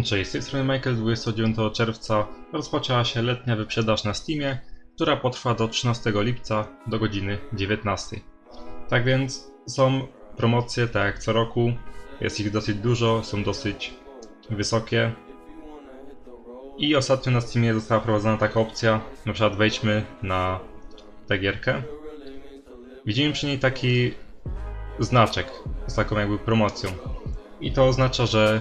Cześć, z tej strony Michael. 29 czerwca rozpoczęła się letnia wyprzedaż na Steamie, która potrwa do 13 lipca do godziny 19. Tak więc są promocje, tak jak co roku. Jest ich dosyć dużo, są dosyć wysokie. I ostatnio na Steamie została wprowadzona taka opcja, na przykład wejdźmy na tę gierkę. Widzimy przy niej taki znaczek z taką jakby promocją. I to oznacza, że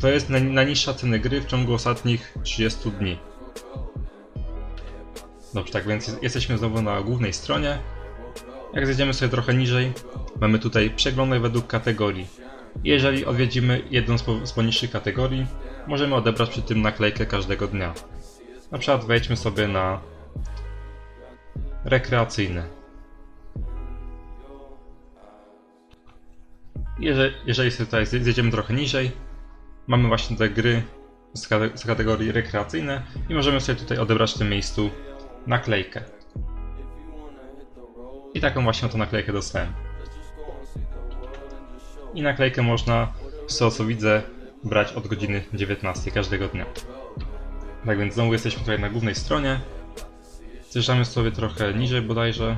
to jest naj- najniższa cena gry w ciągu ostatnich 30 dni. Dobrze, tak więc jest- jesteśmy znowu na głównej stronie. Jak zejdziemy sobie trochę niżej, mamy tutaj przeglądaj według kategorii. Jeżeli odwiedzimy jedną z, po- z poniższych kategorii, możemy odebrać przy tym naklejkę każdego dnia. Na przykład wejdźmy sobie na rekreacyjne. Jeżeli, jeżeli sobie tutaj zje- zjedziemy trochę niżej, mamy właśnie te gry z, z kategorii rekreacyjne i możemy sobie tutaj odebrać w tym miejscu naklejkę. I taką właśnie oto naklejkę dostałem. I naklejkę można, z tego co widzę, brać od godziny 19 każdego dnia. Tak więc znowu jesteśmy tutaj na głównej stronie. Zjeżdżamy sobie trochę niżej bodajże.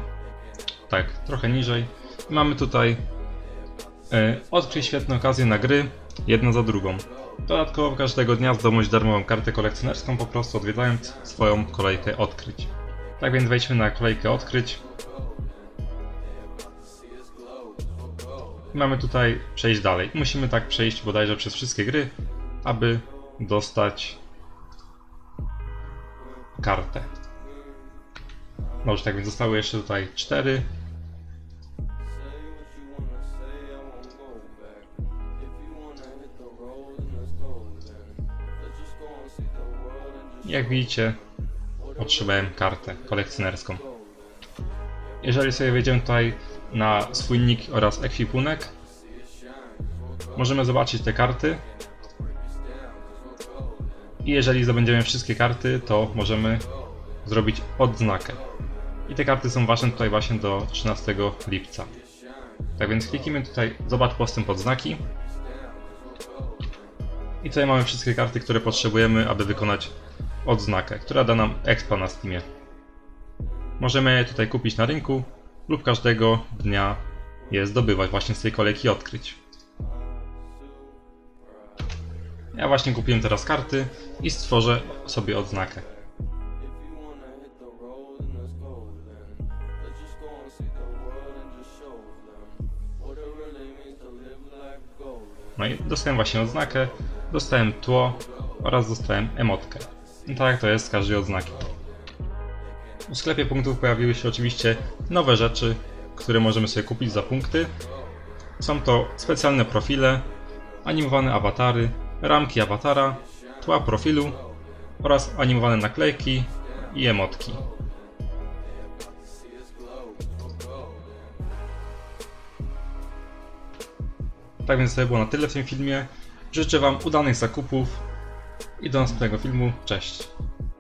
Tak, trochę niżej. Mamy tutaj E, Odkryj świetne okazje na gry, jedna za drugą. Dodatkowo każdego dnia zdobądź darmową kartę kolekcjonerską po prostu odwiedzając swoją kolejkę odkryć. Tak więc wejdźmy na kolejkę odkryć. Mamy tutaj przejść dalej. Musimy tak przejść bodajże przez wszystkie gry, aby dostać kartę. Dobrze, tak więc zostały jeszcze tutaj cztery. Jak widzicie, otrzymałem kartę kolekcjonerską. Jeżeli sobie wejdziemy tutaj na swój nick oraz ekwipunek, możemy zobaczyć te karty. I jeżeli zdobędziemy wszystkie karty, to możemy zrobić odznakę. I te karty są ważne tutaj właśnie do 13 lipca. Tak więc kliknijmy tutaj zobacz postęp odznaki. I tutaj mamy wszystkie karty, które potrzebujemy, aby wykonać odznakę, która da nam expa na Steamie. Możemy je tutaj kupić na rynku lub każdego dnia je zdobywać właśnie z tej kolejki odkryć. Ja właśnie kupiłem teraz karty i stworzę sobie odznakę. No i dostałem właśnie odznakę, dostałem tło oraz dostałem emotkę. No tak to jest z każdej odznaki. W sklepie punktów pojawiły się oczywiście nowe rzeczy, które możemy sobie kupić za punkty. Są to specjalne profile, animowane awatary, ramki awatara, tła profilu oraz animowane naklejki i emotki. Tak więc to było na tyle w tym filmie. Życzę Wam udanych zakupów i do następnego filmu. Cześć!